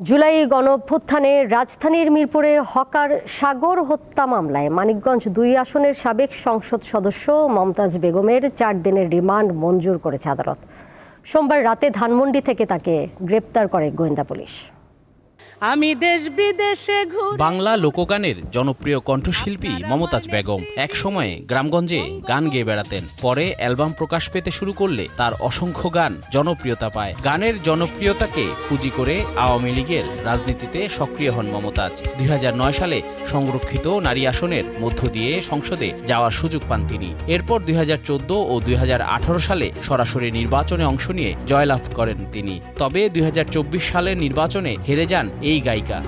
জুলাই গণঅভ্যুত্থানে রাজধানীর মিরপুরে হকার সাগর হত্যা মামলায় মানিকগঞ্জ দুই আসনের সাবেক সংসদ সদস্য মমতাজ বেগমের চার দিনের রিমান্ড মঞ্জুর করেছে আদালত। সোমবার রাতে ধানমন্ডি থেকে তাকে গ্রেপ্তার করে গোয়েন্দা পুলিশ। আমি দেশ বিদেশে ঘুরে বাংলা লোকগানের জনপ্রিয় কণ্ঠশিল্পী মমতাজ বেগম এক সময়ে গ্রামগঞ্জে গান গেয়ে বেড়াতেন। পরে অ্যালবাম প্রকাশ পেতে শুরু করলে তার অসংখ্য গান জনপ্রিয়তা পায়। গানের জনপ্রিয়তাকে পুঁজি করে আওয়ামী লীগের রাজনীতিতে সক্রিয় হন মমতাজ। দুই হাজার নয় সালে সংরক্ষিত নারী আসনের মধ্য দিয়ে সংসদে যাওয়ার সুযোগ পান তিনি। এরপর দুই হাজার চোদ্দ ও দুই হাজার আঠারো সালে সরাসরি নির্বাচনে অংশ নিয়ে জয়লাভ করেন তিনি। তবে দুই হাজার চব্বিশ সালের নির্বাচনে হেরে যান এই গায়িকা।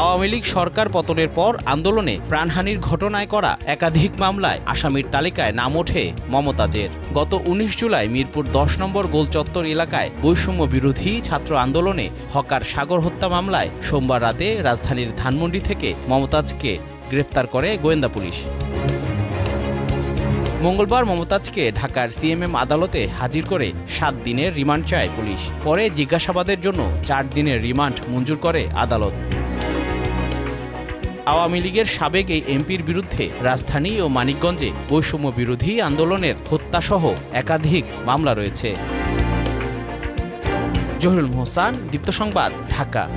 আওয়ামী লীগ সরকার পতনের পর আন্দোলনে প্রাণহানির ঘটনায় করা একাধিক মামলায় আসামির তালিকায় নাম ওঠে মমতাজের। গত উনিশ জুলাই মিরপুর দশ নম্বর গোলচত্বর এলাকায় বৈষম্য বিরোধী ছাত্র আন্দোলনে হকার সাগর হত্যা মামলায় সোমবার রাতে রাজধানীর ধানমন্ডি থেকে মমতাজকে গ্রেপ্তার করে গোয়েন্দা পুলিশ। মঙ্গলবার মমতাজকে ঢাকার সিএমএম আদালতে হাজির করে সাত দিনের রিমান্ড চায় পুলিশ। পরে জিজ্ঞাসাবাদের জন্য চার দিনের রিমান্ড মঞ্জুর করে আদালত। আওয়ামী লীগের সাবেক এই এমপির বিরুদ্ধে রাজধানী ও মানিকগঞ্জে বৈষম্য বিরোধী আন্দোলনের হত্যাসহ একাধিক মামলা রয়েছে। জহিরুল মোহসান, দীপ্ত সংবাদ, ঢাকা।